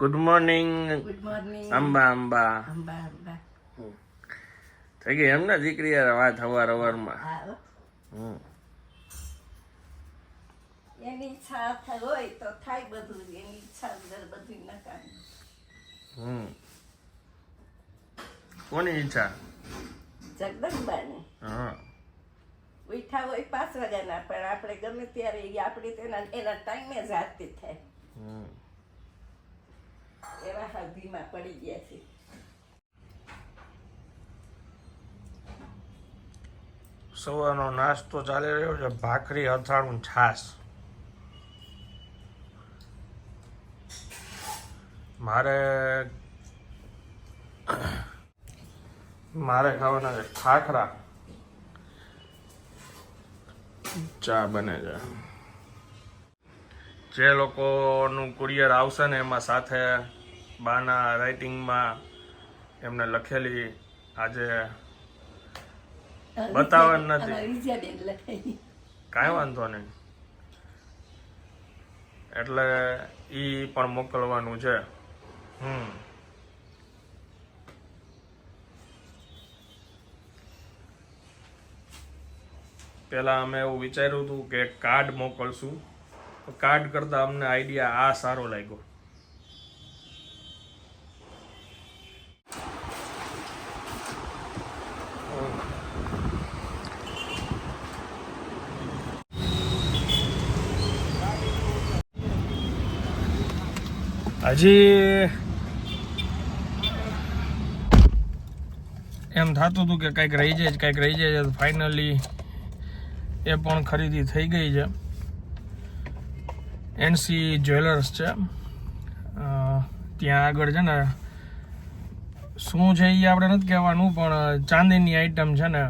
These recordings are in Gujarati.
Good morning good morning Amba Amba. Amba Amba. થઈ ગઈ એમ ને દીકરી યાર વાત હવાર હવારમાં હમ. એની ઈચ્છા હોય તો થાય બધું. એની ઈચ્છા અંદર બધું ન હમ. કોની ઈચ્છા? જગદંબાની. હા. ઉઠા હોય પાંચ વાગ્યાના પણ આપણે ગમે ત્યારે આપણે આપણી તેના એના ટાઈમે જ આરતી થાય. હમ. એવા હાથીમાં પડી ગયા છે. સવારનો નાસ્તો ચાલી રહ્યો છે, ભાખરી અથાણું છાશ. મારે મારે ખાવાના છે ખાખરા. ચા બને છે. જે લોકોનું કુરિયર આવશે ને એમાં સાથે બાના રાઇટિંગમાં એમને લખેલી આજે બતાવવાનું નથી. કાંઈ વાંધો નહીં. એટલે ઈ પણ મોકલવાનું છે. હમ. પેલા અમે એવું વિચાર્યું હતું કે કાર્ડ મોકલશું. કાર્ડ કરતા અમને આઈડિયા આ સારો લાગ્યો. હજી એમ થતું હતું કે કંઈક રહી જાય કંઈક રહી જાય ફાઇનલી એ પણ ખરીદી થઈ ગઈ છે. એનસી જ્વેલર્સ છે. ત્યાં આગળ છે ને શું છે એ આપણે નથી કહેવાનું, પણ ચાંદીની આઈટમ છે ને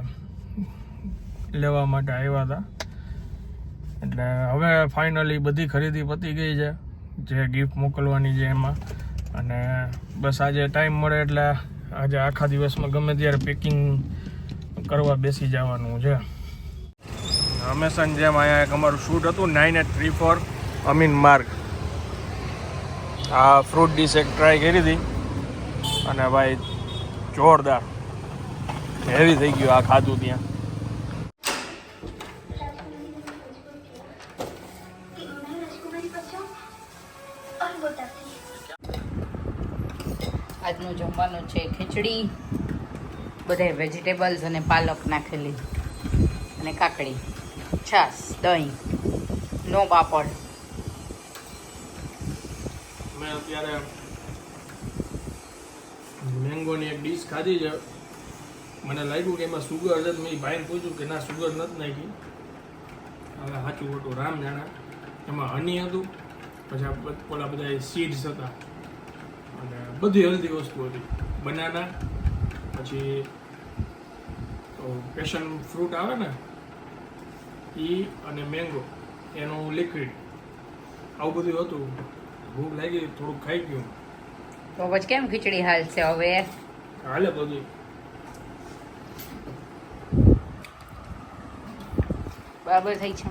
લેવા માટે આવ્યા હતા. એટલે હવે ફાઇનલી બધી ખરીદી પતી ગઈ છે. જે ગિફ્ટ મોકલવાની છે એમાં. અને બસ આજે ટાઈમ મળે એટલે આજે આખા દિવસમાં ગમે ત્યારે પેકિંગ કરવા બેસી જવાનું છે. હંમેશા જેમ અહીંયા એક અમારું શૂટ હતું nine eight three four Amin Marg. આ ફ્રૂટ ડીશ એક ટ્રાય કરી હતી. અને ભાઈ જોરદાર. હેવી થઈ ગયું આ ખાધું ત્યાં. જમવાનું છે ખીચડી, બધાય વેજીટેબલ્સ અને પાલક નાખેલી અને કાકડી છાશ દહીં, નો પાપડ. મેં અત્યારે મેંગોની એક ડીશ ખાધી છે. મને લાગ્યું કે એમાં સુગર છે મેં ભાઈને પૂછ્યું કે ના સુગર નથી નાખી. હવે સાચું ખોટું રામ જાણા. એમાં હની હતું, પછી ઓલા બધા સીડ્સ હતા. બધી હેલ્ધી વસ્તુ હતી. બનાના પછી પેશન ફ્રૂટ આવે ને એ અને મેંગો એનું લિક્વિડ આવું બધું હતું. ભૂખ લાગી થોડુંક ખાઈ ગયું. તો પછી કેમ ખીચડી હાલ છે હવે? હાલે બધું. બરાબર થઈ છે.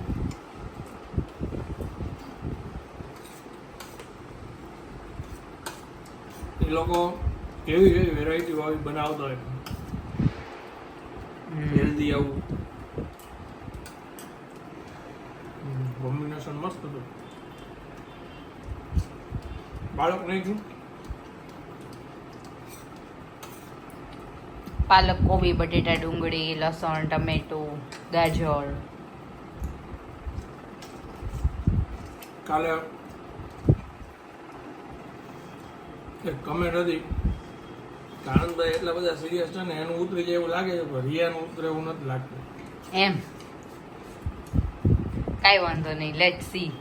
એ લોકો એવી એવી વેરાયટી વાવી બનાવતા હોય. હેલ્ધી આવું. કોમ્બિનેશન મસ્ત હતું. બાળક નહીં છું પાલક કોબી બટેટા ડુંગળી લસણ ટમેટું ગાજર. કાલે એક કમેન્ટ હતી કે એટલા બધા સિરિયસ છે ને એનું ઉતરી જાય એવું લાગે છે પણ રિયાનું ઉતરે એવું નથી લાગતું. એમ. કાંઈ વાંધો નહીં લેટ સી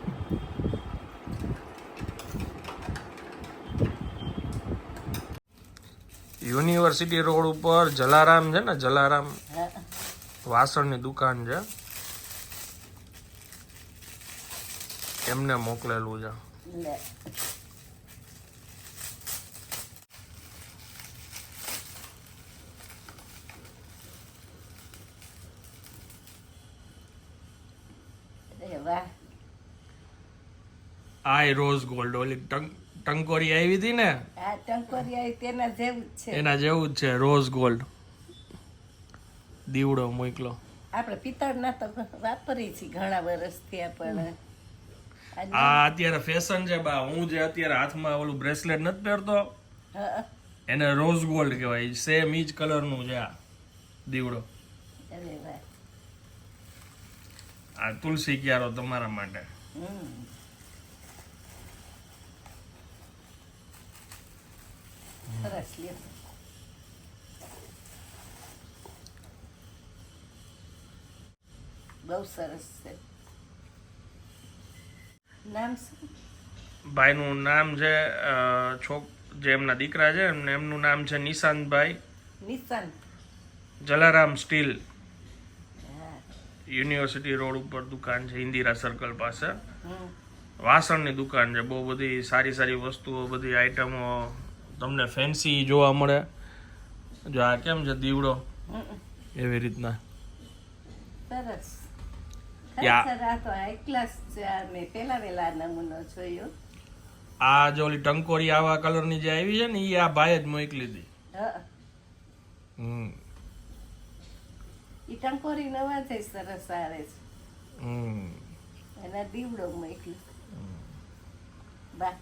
યુનિવર્સિટી રોડ ઉપર જલારામ છે ને જલારામ વાસણની દુકાન છે. એમને મોકલેલું છે. આઈ રોઝ ગોલ્ડ. ઓલી ટંકોરી આવી હતી ને? આ આવી તેના જેવું જ છે. એના જેવું જ છે રોઝ ગોલ્ડ. દીવડો મોકલો. આપણે પિત્તળના તો વાપરીએ છીએ ઘણા વર્ષથી પણ આ આ અત્યારે ફેશન છે બા. હું જે અત્યારે હાથમાં ઓલું બ્રેસલેટ નથી પહેરતો એને રોઝ ગોલ્ડ કહેવાય. સેમ ઈ જ કલરનું છે આ દીવડો. આ તુલસી ક્યારો તમારા માટે? લ્યો બહુ સરસ છે નામ શું ભાઈનું નામ છે છોક જે એમના દીકરા છે એમને એમનું નામ છે Nishantbhai Nishant Jalaram steel. University road ઉપર દુકાન છે ઇન્દિરા સર્કલ પાસે. વાસણની દુકાન છે બહુ બધી સારી સારી વસ્તુઓ બધી આઈટમો તમને ફેન્સી જોવા મળે. જો આ કેમ છે દીવડો. એવી રીતના. સરસ. આ જે ઓલી ટંકોરી આવા કલરની જે આવી છે ને એ આ ભાઈ જ મોકલી હતી હમ. ઈ ટંકોરી નવા જ સરસ આવે છે. હમ. એના દીવડો મોકલી. બા.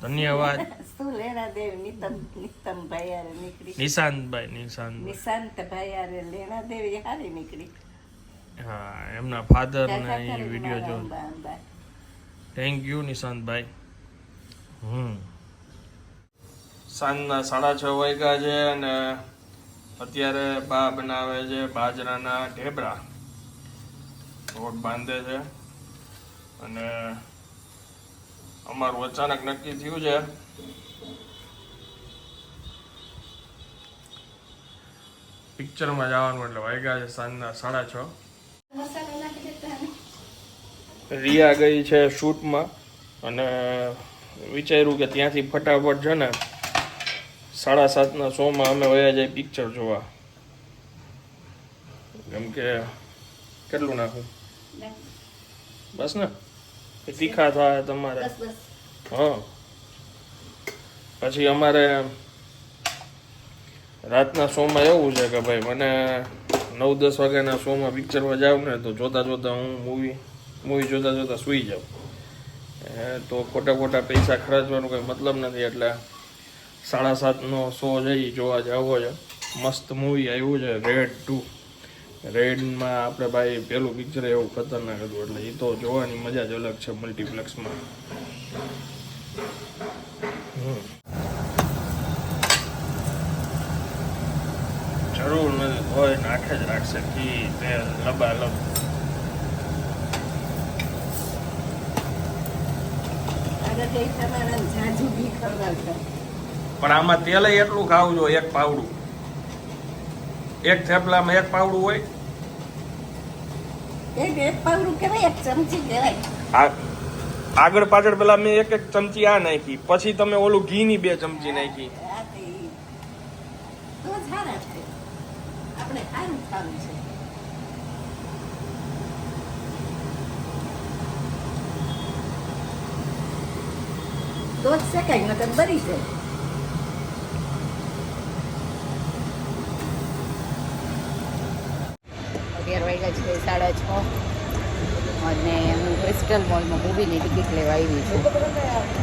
ધન્યવાદ. શું લેણા દેવ નિતમ નિતમ ભાઈ હારે નીકળી. નિશાંતભાઈ નિશાંતભાઈ. નિશાંત ભાઈ આરે લેણા દેવી યારે નીકળી. હા એમના ફાધર ને વીડિયો જો. Thank you Nishantbhai. હમ. સાંજના સાડા છ વાગ્યા છે અને અત્યારે બા બનાવે છે બાજરાના ઢેબરા. રોટ બાંધે છે. અને અમારું અચાનક નક્કી થયું છે. પિક્ચરમાં જવાનું એટલે વાગ્યા છે સાંજના સાડા છ. રિયા ગઈ છે શૂટમાં અને વિચાર્યું કે ત્યાંથી ફટાફટ છે ને સાડા સાતના શોમાં અમે વયા જાય પિક્ચર જોવા. કેમ કે કેટલું નાખું? બસ ને? તીખા થાય તમારે હા. પછી અમારે રાતના શોમાં એવું છે કે ભાઈ મને નવ દસ વાગ્યાના શોમાં પિક્ચરમાં જાઉં ને તો જોતા જોતા હું મૂવી મૂવી જોતા જોતા સૂઈ જાઉં. તો ખોટા ખોટા પૈસા ખર્ચવાનો કંઈ મતલબ નથી એટલે સાડા સાતનો શો જઈ જોવા જવો છે મસ્ત મૂવી આવ્યું છે રેડ ટુ રેડમાં આપણે ભાઈ પેલું પિક્ચર એવું ખતરનાક હતું એટલે એ તો જોવાની મજા જ અલગ છે મલ્ટીપ્લેક્સમાં. જરૂર નથી હોય નાખે જ રાખશે. ઘી તેલ લબાલબ પણ આમાં તેલ એટલું ખાવું જોઈએ એક પાવડું એક થેપલામાં એક પાવડું હોય એક એક પાવડું કહેવાય એક ચમચી કહેવાય આગળ પાછળ પેલા મેં એક એક ચમચી આ નાખી. પછી તમે ઓલું ઘીની બે ચમચી નાખી. આપણે ખાવું છે. જ નકર બરી જાય. વાગ્યા છે, સાડા છ. અને હું ક્રિસ્ટલ મોલમાં મૂવીની ટિકિટ લેવા આવી છું.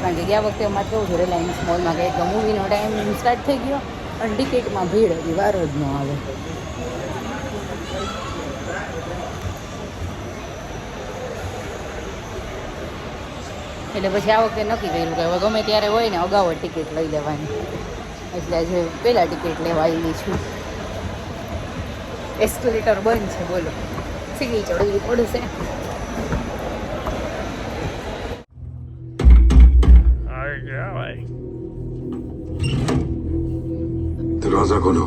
કારણ કે ગયા વખતે અમારે કેવું રિલાયન્સ મોલમાં ગઈ તો મૂવીનો ટાઈમ સ્ટાર્ટ થઈ ગયો, અને ટિકિટમાં ભીડ હતી વાર જ ન આવે. એટલે પછી આ વખતે નક્કી કર્યું કે ગમે ત્યારે હોય ને અગાઉ ટિકિટ લઈ લેવાની. એટલે આજે પહેલાં ટિકિટ લેવા આવી છું. એસ્કેલેટર બંધ છે, બોલો. સીડી ચડવી પડશે દરવાજા ખોલો.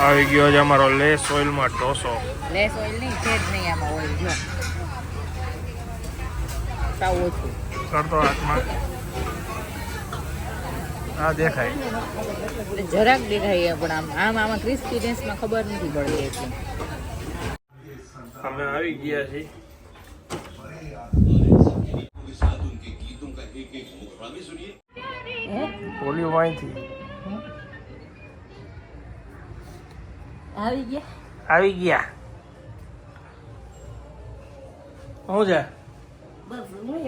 આવી ગયો છે અમારો લેસ ઓઇલમાં ઢોસો. લેસ ઓઇલ નહીં છે જ નહીં આમાં ઓઇલ જો. સાવ ઓછું. કરતો હાથમાં. આ દેખાય. જરાક દેખાય પણ આમ. આમ આમાં ક્રિસ્પીનેસમાં ખબર નથી પડતી એટલે. અમે આવી ગયા છીએ. વોલ્યુમ અહીંથી આવી ગયા? આવી ગયા. છે? હું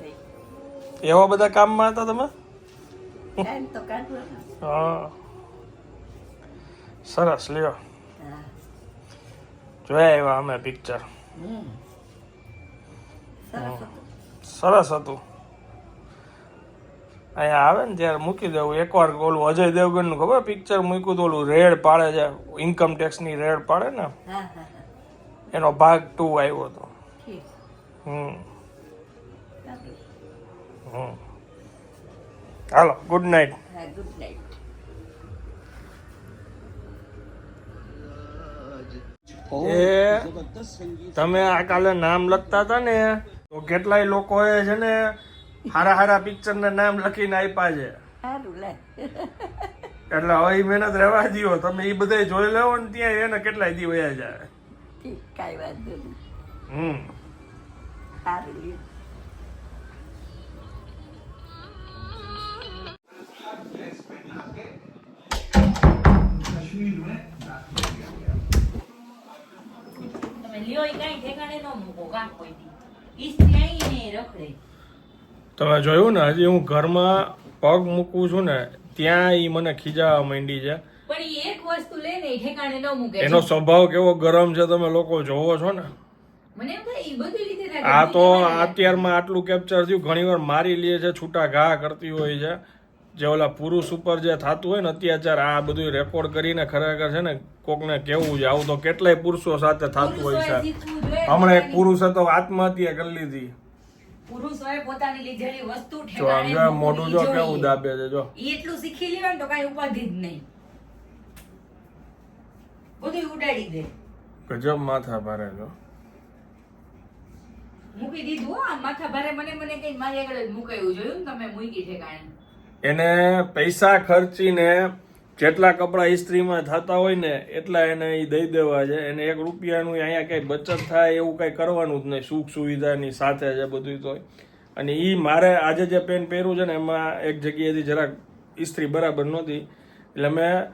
થઈ. એવા બધા કામમાં હતા તમે? હા. સરસ લ્યો. જોયા આવ્યા અમે પિક્ચર સરસ હતું. અહીંયા આવે ને ત્યારે મૂકી દેવું. એકવાર ઓલું અજય દેવગનનું ખબર પિક્ચર મૂક્યું હતું ઓલું રેડ પાડે છે. ઇન્કમ ટેક્સની રેડ પાડે ને. એનો ભાગ ટુ આવ્યો હતો. હમ. હમ. હાલો ગુડ નાઇટ ગુડ નાઇટ એ તમે આ કાલે નામ લખતા હતા ને તો કેટલાય લોકોએ છે ને હારા હારા પિક્ચરના નામ લખીને આપ્યા છે. એટલે હવે એ મહેનત રહેવા દો તમે એ બધા જોઈ લેવો ને ત્યાં એને કેટલાય દી વયા જાય. ઠીક કાંઈ વાંધો નહીં. હમ. સારું લ્યો તમે લ્યો ઈ કાંઈ ઠેકાણે ન મૂકો કાં કોઈ ઈ સ્ત્રી આઈને રખડે. તમે જોયું ને હજી હું ઘરમાં પગ મૂકું છું ને ત્યાં ઈ મને ખીજાવા માંડી છે. પણ એક વસ્તુ લે ને ઠેકાણે ન મૂકે એનો સ્વભાવ કેવો ગરમ છે તમે લોકો જોવો છો ને? મને એમ થાય ઈ બધું લીધે આ તો અત્યારમાં આટલું કેપ્ચર થયું ઘણીવાર મારી લે છે છૂટા ઘા કરતી હોય છે. જે ઓલા પુરુષ ઉપર જે થતું હોય ને અત્યાચાર આ બધું રેકોર્ડ કરીને ખરેખર છે ને કોકને કેવું છે. આવું તો કેટલાય પુરુષો સાથે થતું હોય છે. હમણાં એક પુરુષ પુરુષે તો આત્મહત્યા કરી લીધી. પુરુષોએ પોતાની લીધેલી વસ્તુ જો ઠેકાણે મોઢું જો કેવું દાબે છે જો. એટલું શીખી લેવાય ને તો કાંઈ ઉપાધિ જ નહીં. બધું ઉડાડી દે. ગજબ માથા ભારે જો મૂકી દીધું આ માથા ભારે. મને મને કઈ મારી આગળ જ મુકાયું જોયું ને તમે મૂકી ઠેકાણે. એને પૈસા ખર્ચીને જેટલા કપડાં ઇસ્ત્રીમાં થતા હોય ને એટલા એને એ દઈ દેવા છે. એને એક રૂપિયાનું અહીંયા કંઈ બચત થાય એવું કંઈ કરવાનું જ નહીં સુખ સુવિધાની સાથે છે બધું તો અને એ મારે આજે જે પેન પહેર્યું છે ને એમાં એક જગ્યાએથી જરાક ઇસ્ત્રી બરાબર નહોતી. એટલે મેં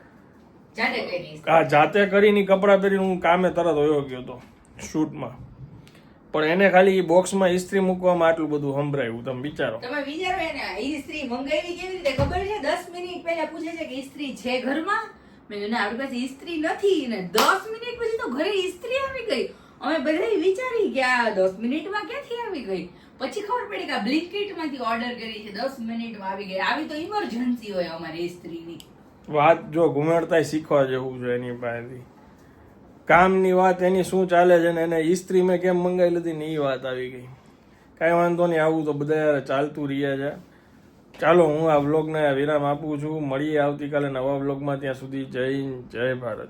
જાતે કરી આ જાતે કરીને કપડાં પહેરીને હું કામે તરત વયો ગયો હતો શૂટમાં. પણ એને ખાલી બોક્સમાં ઇસ્ત્રી મૂકવામાં આટલું બધું સંભળાયું તમે વિચારો. તમે વિચારો એને ઇસ્ત્રી મંગાવી કેવી રીતે? ખબર છે? દસ મિનિટ પહેલા પૂછે છે કે ઇસ્ત્રી છે ઘરમાં? મેં ના આપણી પાસે ઇસ્ત્રી નથી. ને દસ મિનિટ પછી તો ઘરે ઇસ્ત્રી આવી ગઈ. અમે બધા વિચારી કે આ દસ મિનિટમાં ક્યાંથી આવી ગઈ? પછી ખબર પડી કે આ બ્લિકિટમાંથી ઓર્ડર કરી છે દસ મિનિટમાં આવી ગઈ. આવી તો ઇમરજન્સી હોય અમારી ઇસ્ત્રીની વાત જો ઘુમાડતા શીખવા જેવું છે એની પાસેથી. કામની વાત એની શું ચાલે છે ને એને ઇસ્ત્રી મેં કેમ મંગાવી લીધી ને એ વાત આવી ગઈ. કાંઈ વાંધો નહીં, આવું તો બધા ચાલતું રહે છે. ચાલો, હું આ વ્લોગને વિરામ આપું છું. મળીએ આવતીકાલે નવા વ્લોગમાં ત્યાં સુધી. જય જય ભારત.